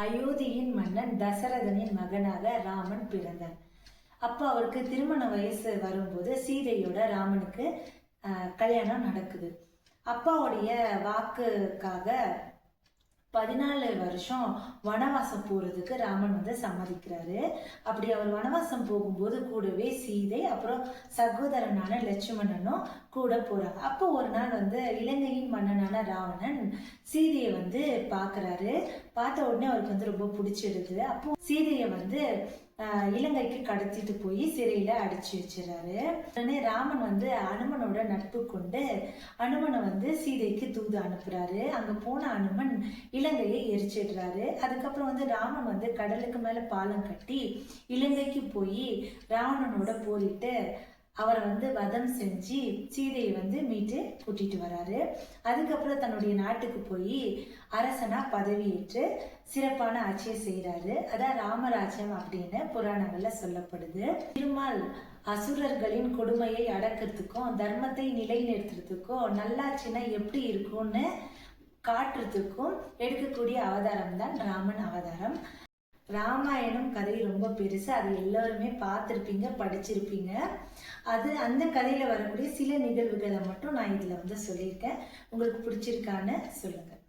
அயோத்தியின் மன்னன் தசரதனின் மகனாக ராமன் பிறந்தார். அப்போ அவருக்கு திருமண வயசு வரும்போது சீதையோட ராமனுக்கு கல்யாணம் நடக்குது. அப்பாவுடைய வாக்குக்காக பதினாலு வருஷம் வனவாசம் போறதுக்கு ராமன் வந்து சம்மதிக்கிறாரு. அப்படி அவர் வனவாசம் போகும்போது கூடவே சீதை அப்புறம் சகோதரனான லட்சுமணனும் கூட போறாங்க. அப்போ ஒரு நாள் வந்து இலங்கையின் மன்னனான ராவணன் சீதையை வந்து பார்க்குறாரு. பார்த்த உடனே அவருக்கு வந்து ரொம்ப பிடிச்சிடுது. அப்போ சீதையை வந்து இலங்கைக்கு கடத்திட்டு போய் சிறையில அடிச்சு வச்சிடறாரு. உடனே ராமன் வந்து அனுமனோட நட்பு கொண்டு அனுமனை வந்து சீதைக்கு தூது அனுப்புறாரு. அங்க போன அனுமன் இலங்கையை எரிச்சிடுறாரு. அதுக்கப்புறம் வந்து ராமன் வந்து கடலுக்கு மேல பாலம் கட்டி இலங்கைக்கு போய் ராவணனோட போரிட்டு அவரை வந்து வதம் செஞ்சு சீதையை வந்து மீட்டு கூட்டிட்டு வராரு. அதுக்கப்புறம் தன்னுடைய நாட்டுக்கு போய் அரசனா பதவியேற்று சிறப்பான ஆட்சியை செய்கிறாரு அதான் ராமராஜ்யம் அப்படின்னு புராணங்கள்ல சொல்லப்படுது. திருமால் அசுரர்களின் கொடுமையை அடக்கிறதுக்கும் தர்மத்தை நிலைநிறுத்துறதுக்கும் நல்லாட்சினா எப்படி இருக்கும்னு காட்டுறதுக்கும் எடுக்கக்கூடிய அவதாரம் தான் ராமன் அவதாரம். ராமாயணம் கதை ரொம்ப பெருசு. அது எல்லாருமே பார்த்துருப்பீங்க படிச்சிருப்பீங்க. அது அந்த கதையில் வரக்கூடிய சில நிகழ்வுகளை மட்டும் நான் இதில் வந்து சொல்லியிருக்கேன். உங்களுக்கு பிடிச்சிருக்கான்னு சொல்லுங்கள்